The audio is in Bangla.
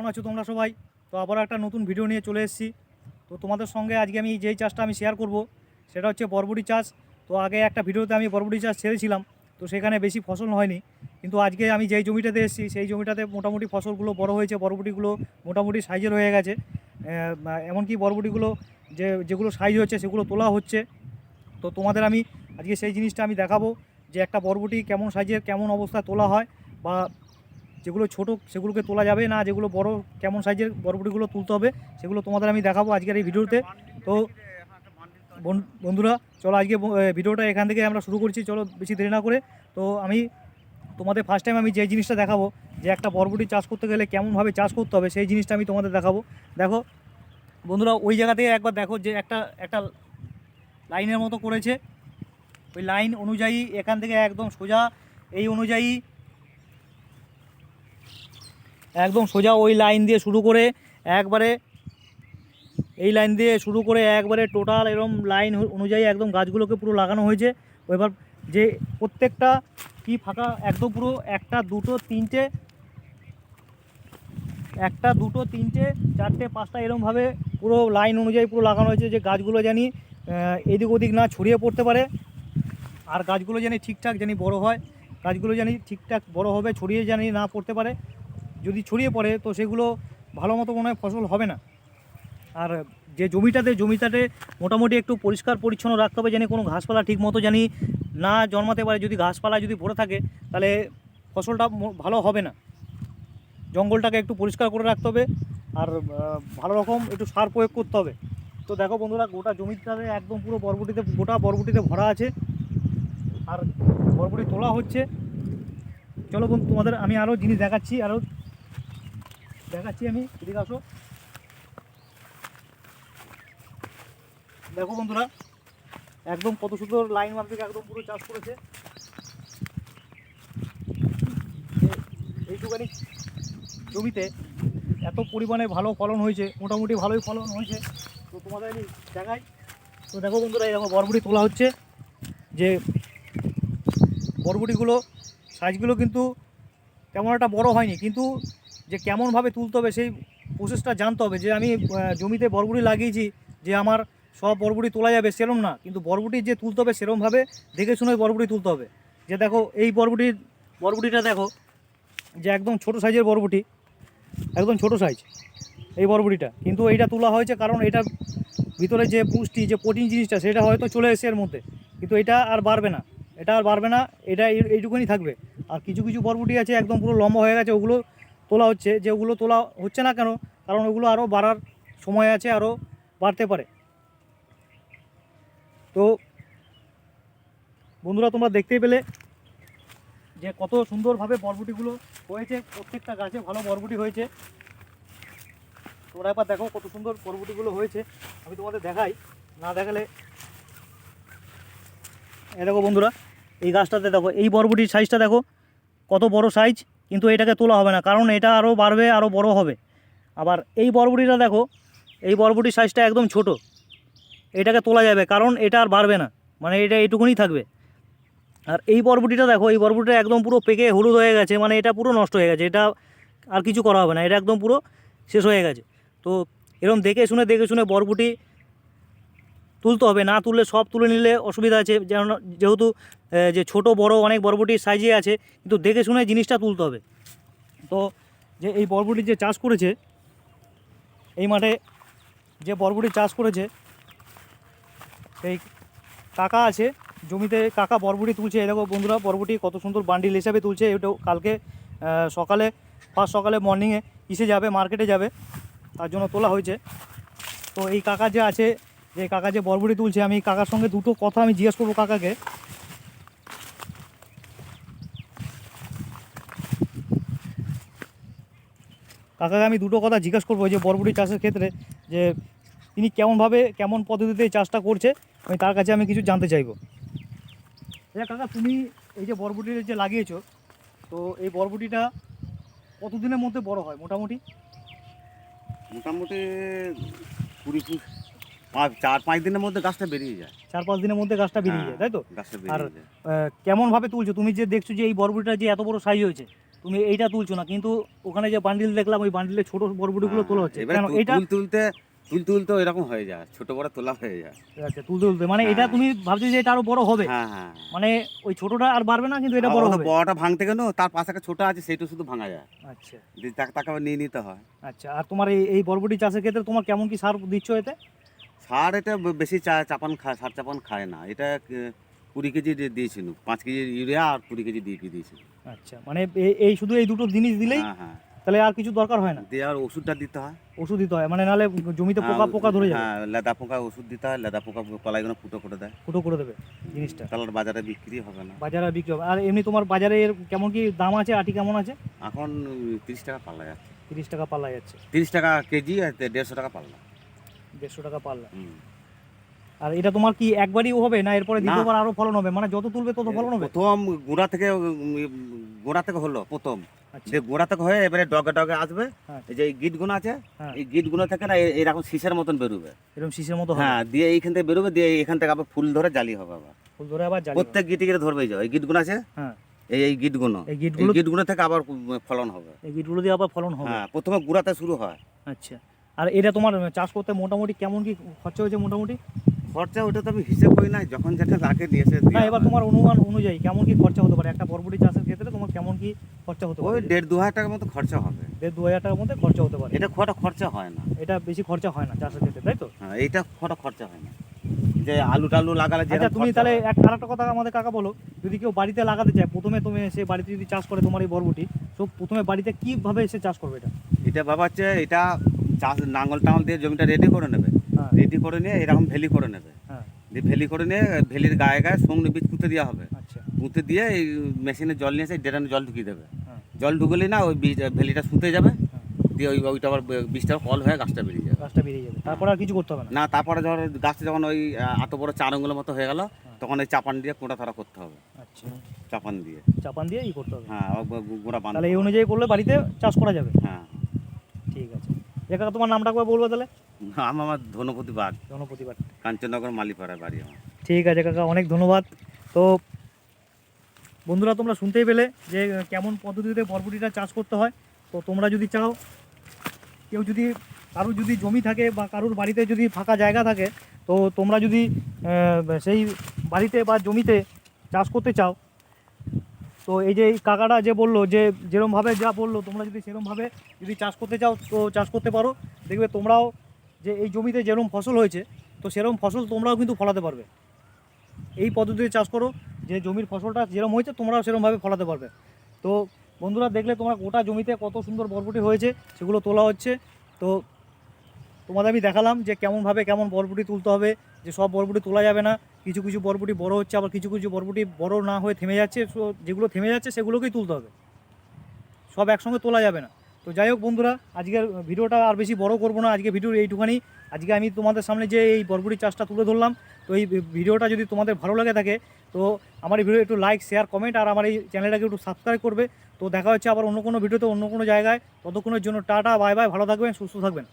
কেমন আছো তোমরা সবাই? তো আবারও একটা নতুন ভিডিও নিয়ে চলে এসেছি। তো তোমাদের সঙ্গে আজকে আমি যেই চাষটা আমি শেয়ার করব, সেটা হচ্ছে বরবটি চাষ। তো আগে একটা ভিডিওতে আমি বরবটি চাষ ছেড়েছিলাম, তো সেখানে বেশি ফসল হয়নি। কিন্তু আজকে আমি যেই জমিটাতে এসেছি, সেই জমিটাতে মোটামুটি ফসলগুলো বড় হয়েছে, বরবটিগুলো মোটামুটি সাইজের হয়ে গেছে। এমনকি বরবটিগুলো যে, যেগুলো সাইজ হচ্ছে, সেগুলো তোলা হচ্ছে। তো তোমাদের আমি আজকে সেই জিনিসটা আমি দেখাবো যে একটা বরবটি কেমন সাইজের কেমন অবস্থায় তোলা হয় বা যেগুলো ছোট, সেগুলোকে তোলা যাবে না, যেগুলো বড়, কেমন সাইজের বরবটিগুলো তুলতে হবে, সেগুলো তোমাদের আমি দেখাবো আজকের এই ভিডিওতে। তো বন- বন্ধুরা, চলো আজকে ভিডিওটা এখান থেকে আমরা শুরু করছি, চলো বেশি দেরি না করে। তো আমি তোমাদের ফার্স্ট টাইম আমি যে জিনিসটা দেখাবো, যে একটা বরবটি চাষ করতে গেলে কেমনভাবে চাষ করতে হবে, সেই জিনিসটা আমি তোমাদের দেখাবো। দেখো, বন্ধুরা, ওই জায়গা থেকে একবার দেখো যে একটা একটা লাইনের মতো করেছে। ওই লাইন অনুযায়ী এখান থেকে একদম সোজা, এই অনুযায়ী একদম সোজা ওই লাইন দিয়ে শুরু করে একবারে, এই লাইন দিয়ে শুরু করে একবারে টোটাল এরকম লাইন অনুযায়ী একদম গাছগুলোকে পুরো লাগানো হয়েছে। এবার যে প্রত্যেকটা কি ফাঁকা, একদম পুরো একটা, দুটো, তিনটে, একটা, দুটো, তিনটে, চারটে, পাঁচটা এরকমভাবে পুরো লাইন অনুযায়ী পুরো লাগানো হয়েছে যে গাছগুলো জানি এদিক ওদিক না ছড়িয়ে পড়তে পারে। আর গাছগুলো জানি ঠিকঠাক জানি বড় হয়, গাছগুলো জানি ঠিকঠাক বড় হবে, ছড়িয়ে জানি না পড়তে পারে। যদি ছড়িয়ে পড়ে, তো সেগুলো ভালো মতো মনে হয় ফসল হবে না। আর যে জমিটাতে জমিটাতে মোটামুটি একটু পরিষ্কার পরিচ্ছন্ন রাখতে হবে জানি কোনো ঘাসপালা ঠিক মতো জানি না জন্মাতে পারে। যদি ঘাসপালা যদি ভরে থাকে, তাহলে ফসলটা ভালো হবে না। জঙ্গলটাকে একটু পরিষ্কার করে রাখতে হবে, আর ভালো রকম একটু সার প্রয়োগ করতে হবে। তো দেখো বন্ধুরা, গোটা জমিটাতে একদম পুরো বরবটিতে, গোটা বরবটিতে ভরা আছে। আর বরবটি তোলা হচ্ছে। চলো বন্ধু, তোমাদের আমি আরও জিনিস দেখাচ্ছি আরও দেখাচ্ছি আমি, এদিকে আসো। দেখো বন্ধুরা, একদম কত সুন্দর লাইন মাফিক একদম পুরো চাষ করেছে। এইটুখানি জমিতে এত পরিমাণে ভালো ফলন হয়েছে, মোটামুটি ভালোই ফলন হয়েছে। তো তোমাদের আমি দেখাই। তো দেখো বন্ধুরা, এই দেখো বরবটি তোলা হচ্ছে। যে বরবটিগুলো সাইজগুলো কিন্তু তেমন একটা বড় হয়নি, কিন্তু যে কেমনভাবে তুলতে হবে সেই প্রসেসটা জানতে হবে। যে আমি জমিতে বরবটি লাগিয়েছি, যে আমার সব বরবটি তোলা যাবে সেরম না। কিন্তু বরবটি যে তুলতে হবে সেরমভাবে দেখে শুনে বরবটি তুলতে হবে। যে দেখো, এই বরবটির, বরবটিটা দেখো, যে একদম ছোট সাইজের বরবটি, একদম ছোট সাইজ এই বরবটিটা। কিন্তু এইটা তোলা হয়েছে কারণ এটা ভিতরে যে পুষ্টি, যে প্রোটিন জিনিসটা, সেটা হয়তো চলে এসে এর মধ্যে। কিন্তু এটা আর বাড়বে না। এটা আর বাড়বে না, এটা এই- এইটুকুনি থাকবে। আর কিছু কিছু বরবটি আছে, একদম পুরো লম্বা হয়ে গেছে, ওগুলো তোলা হচ্ছে, যে ওগুলো তোলা হচ্ছে না কেন, কারণ ওগুলো আরও বাড়ার সময় আছে আরও বাড়তে পারে। তো বন্ধুরা, তোমরা দেখতেই পেলে যে কত সুন্দরভাবে বরবটিগুলো হয়েছে। প্রত্যেকটা গাছে ভালো বরবটি হয়েছে। তোমরা একবার দেখো কত সুন্দর বরবটিগুলো হয়েছে। আমি তোমাদের দেখাই, না দেখালে এই দেখো বন্ধুরা, এই গাছটাতে দেখো, এই বরবটির সাইজটা দেখো, কত বড় সাইজ কিন্তু এটাকে তোলা হবে না, কারণ এটা আরও বাড়বে আরও বড় হবে। আবার এই বরবটিটা দেখো, এই বরবটির সাইজটা একদম ছোট। এটাকে তোলা যাবে, কারণ এটা আর বাড়বে না মানে এটা এইটুকুনি থাকবে। আর এই বরবটিটা দেখো, এই বরবটিটা একদম পুরো পেকে হলুদ হয়ে গেছে মানে এটা পুরো নষ্ট হয়ে গেছে, এটা আর কিছু করা হবে না, এটা একদম পুরো শেষ হয়ে গেছে। তো এরকম দেখে শুনে দেখে শুনে বরবটি তুলতে হবে, না তুললে সব তুলে নিলে অসুবিধা আছে। যেন, যেহেতু যে ছোট, বড়, অনেক বরবটির সাইজে আছে, কিন্তু দেখে শুনে জিনিসটা তুলতে হবে। তো, যে এই বরবটির যে চাষ করেছে, এই মাঠে যে বরবটি চাষ করেছে সেই কাকা আছে, জমিতে কাকা বরবটি তুলছে। এই দেখো বন্ধুরা, বরবটি কত সুন্দর বান্ডিল হিসাবে তুলছে। এটাও কালকে সকালে ফার্স্ট সকালে মর্নিংয়ে ইসে যাবে মার্কেটে যাবে, তার জন্য তোলা হয়েছে। তো এই কাকা যে আছে যে কাকা যে বরবটি তুলছে, আমি কাকার সঙ্গে দুটো কথা আমি জিজ্ঞেস করব কাকাকে। কাকাকে আমি দুটো কথা জিজ্ঞেস করব যে বরবটি চাষের ক্ষেত্রে, যে তিনি কেমনভাবে, কেমন পদ্ধতিতে এই চাষটা করছে, আমি তার কাছে আমি কিছু জানতে চাইব। আচ্ছা কাকা, তুমি এই যে বরবটি যে লাগিয়েছো, তো এই বরবটিটা কতদিনের মধ্যে বড় হয়, মোটামুটি? মোটামুটি কুড়ি ফুট। চার পাঁচ দিনের মধ্যে গাছটা বেরিয়ে যায়। চার পাঁচ দিনের মধ্যে গাছটা বেরিয়ে যায় তাই তো? আর বেরিয়ে যায়। আহ, কেমনভাবে তুলছো? তুমি যে দেখছ যে এই বরবটিটা যে এত বড় সাইজ হয়েছে তুমি এইটা তুলছো না কিন্তু ওখানে যে বান্ডিল দেখলাম ওই বান্ডিলে ছোট বরবটিগুলো তোলা হচ্ছে। হ্যাঁ, কেন তুল- এটা তুল তুলতে তুল তুলতে এরকম হয়ে যায় ছোট বড় তোলা হয়ে যায়। আচ্ছা তুলতে তুলতে। মানে এটা হ্যাঁ। তুমি ভাবছ যে এটা আরও বড় হবে? হ্যাঁ হ্যাঁ। মানে ওই ছোটটা আর বাড়বে না কিন্তু এটা বড় হবে? বড়টা ভাঙতে গেল তার পাশে একটা ছোট আছে সেইটা শুধু ভাঙা যায়। আচ্ছা। তাকে তাকে নিয়ে নিতে হয়। আচ্ছা আর তোমার এই এই বরবটি চাষের ক্ষেত্রে তোমার কেমন কি সার দিচ্ছ এতে? সার এটা বেশি চা- চাপান খায় সার চাপান খায় না। এটা কুড়ি কেজি দিয়েছিল। পাঁচ কেজি ইউরিয়া আর কুড়ি কেজি ডিপি দিয়েছিল। আচ্ছা মানে এই শুধু এই দুটো জিনিস দিলেই হ্যাঁ হ্যাঁ। তাহলে আর কিছু দরকার হয় না? দিয়ে আর ওষুধটা দিতে হয়। ওষুধ দিতে হয় মানে নাহলে জমিতে পোকা হ্যাঁ, পোকা ধরে যাবে। হ্যাঁ লেদা পোকা ওষুধ দিতে হয় লেদা পোকা কলাইগুলো ফুটো করে দেয়। ফুটো করে দেবে জিনিসটা। তাহলে বাজারে বিক্রি হবে না। বাজারে বিক্রি হবে আর এমনি তোমার বাজারে এর কেমন কি দাম আছে? আটি কেমন আছে? এখন তিরিশ টাকা পাল্লা যাচ্ছে। তিরিশ টাকা পাল্লা যাচ্ছে। তিরিশ টাকা কেজি আর দেড়শো টাকা পাল্লা। দেড়শো টাকা পাল্লা আর এটা তোমার কি একবারই হবে না এরপরে দ্বিতীয়বার আরও ফলন হবে? মানে যত তুলবে তত ফলন হবে? প্রথম গোড়া থেকে গোড়া থেকে হলো প্রথম। আচ্ছা। যে গোড়া থেকে হয়ে এবারে ডগে ডগে আসবে। হ্যাঁ। এই যে এই গিটগুলো আছে হ্যাঁ। এই গিটগুলো থেকে না এরকম শীষের মতন বেরোবে। এরকম শীষের মতো হ্যাঁ দিয়ে এইখান থেকে বেরোবে দিয়ে এখান থেকে আবার ফুল ধরে জালি হবে আবার। ফুল ধরে আবার জালি প্রত্যেক গিটে গিটে ধরবে এই যে এই গিটগুলো আছে? হ্যাঁ। এই এই গিটগুলো। এই গিটগুলো থেকে আবার ফলন হবে। এই গিটগুলো দিয়ে আবার ফলন হবে? হ্যাঁ প্রথমে গুড়াতে শুরু হয়। আচ্ছা। আর এটা তোমার চাষ করতে মোটামুটি কেমন কি খরচা হয়েছে মোটামুটি? খরচা ওটা তো আমি হিসেব করি না যখন যেটা লাগে নিয়ে এসে না এবার তোমার অনুমান অনুযায়ী কেমন কি খরচা হতে পারে? একটা বরবটি চাষের ক্ষেত্রে তোমার কেমন কি খরচা হতে পারে? ওই দেড় দু হাজার টাকার মতো খরচা হবে। দেড় দু হাজার টাকার মধ্যে খরচা হতে পারে। এটা খোয়াটা খরচা হয় না। এটা বেশি খরচা হয় না চাষের ক্ষেত্রে তাই তো? হ্যাঁ এইটা খোয়াটা খরচা হয় না। যে আলু টালু লাগালে যে আচ্ছা তুমি তাহলে এক আরেকটা কথা আমাদের কাকা বলো যদি কেউ বাড়িতে লাগাতে চায় প্রথমে তুমি সে বাড়িতে যদি চাষ করে তোমার এই বরবটি তো প্রথমে বাড়িতে কীভাবে এসে চাষ করবে এটা? এটা বাবা হচ্ছে এটা চাষ নাঙ্গল টাঙ্গল দিয়ে জমিটা রেডি করে নেবে। হ্যাঁ। রেডি করে নিয়ে এরকম ভেলি করে নেবে। হ্যাঁ। দিয়ে ভেলি করে নিয়ে ভেলির গায়ে গায়ে সঙ্গে বীজ পুঁতে দেওয়া হবে। আচ্ছা। পুঁতে দিয়ে এই মেশিনে জল নিয়ে এসে ড্রেনে জল ঢুকিয়ে দেবে। হ্যাঁ। জল ঢুকলে না ওই বীজ ভেলিটা শুতে যাবে। হ্যাঁ। দিয়ে ওই ওইটা আবার বীজটা কল হয়ে গাছটা বেরিয়ে যাবে। গাছটা বেরিয়ে যাবে। তারপর আর কিছু করতে হবে না? তারপরে যখন গাছটা যখন ওই এত বড় চার আঙ্গুলের মতো হয়ে গেল তখন ওই চাপান দিয়ে কোঁটা তারা করতে হবে। আচ্ছা। চাপান দিয়ে। চাপান দিয়ে ই করতে হবে। হ্যাঁ গোড়া বাঁধ তাহলে এই অনুযায়ী করলে বাড়িতে চাষ করা যাবে? হ্যাঁ। ঠিক আছে। কাকা তোমার নামটা একবার বলব তাহলে? আমার আমার ধনপতি বাগ। জনপ্রতিবাদ কাঞ্চননগর মালিপাড়ায় বাড়ি আমার। ঠিক আছে কাকা অনেক ধন্যবাদ। তো বন্ধুরা তোমরা শুনতেই পেলে যে কেমন পদ্ধতিতে বরবটিটা চাষ করতে হয়। তো তোমরা যদি চাও কেউ যদি কারোর যদি জমি থাকে বা কারোর বাড়িতে যদি ফাঁকা জায়গা থাকে তো তোমরা যদি সেই বাড়িতে বা জমিতে চাষ করতে চাও তো এই যে কাকাটা যে বলল যে যেরমভাবে যা বলল, তোমরা যদি সেরমভাবে যদি চাষ করতে চাও, তো চাষ করতে পারো। দেখবে তোমরাও যে এই জমিতে যেরম ফসল হয়েছে, তো সেরম ফসল তোমরাও কিন্তু ফলাতে পারবে। এই পদ্ধতিতে চাষ করো, যে জমির ফসলটা যেরম হয়েছে, তোমরাও সেরমভাবে ফলাতে পারবে। তো বন্ধুরা, দেখলে তোমরা গোটা জমিতে কত সুন্দর বরবটি হয়েছে, সেগুলো তোলা হচ্ছে। তো তোমাদের আমি দেখালাম যে কেমনভাবে কেমন বরবটি তুলতে হবে, যে সব বরবটি তোলা যাবে না। কিছু কিছু বরবটি বড় হচ্ছে, আবার কিছু কিছু বরবটি বড় না হয়ে থেমে যাচ্ছে তো যেগুলো থেমে যাচ্ছে সেগুলোকেই তুলতে হবে। সব একসঙ্গে তোলা যাবে না। তো যাই হোক বন্ধুরা, আজকের ভিডিওটা আর বেশি বড় করব না আজকে ভিডিও এইটুখানি। আজকে আমি তোমাদের সামনে যে এই বরবটি চাষটা তুলে ধরলাম, তো এই ভিডিওটা যদি তোমাদের ভালো লাগে থাকে, তো আমার এই ভিডিও একটু লাইক শেয়ার কমেন্ট আর আমার এই চ্যানেলটাকে একটু সাবস্ক্রাইব করবে। তো দেখা হচ্ছে আবার অন্য কোনো ভিডিওতে অন্য কোনো জায়গায়। ততক্ষণের জন্য টাটা বাই বাই ভালো থাকবেন, সুস্থ থাকবেন।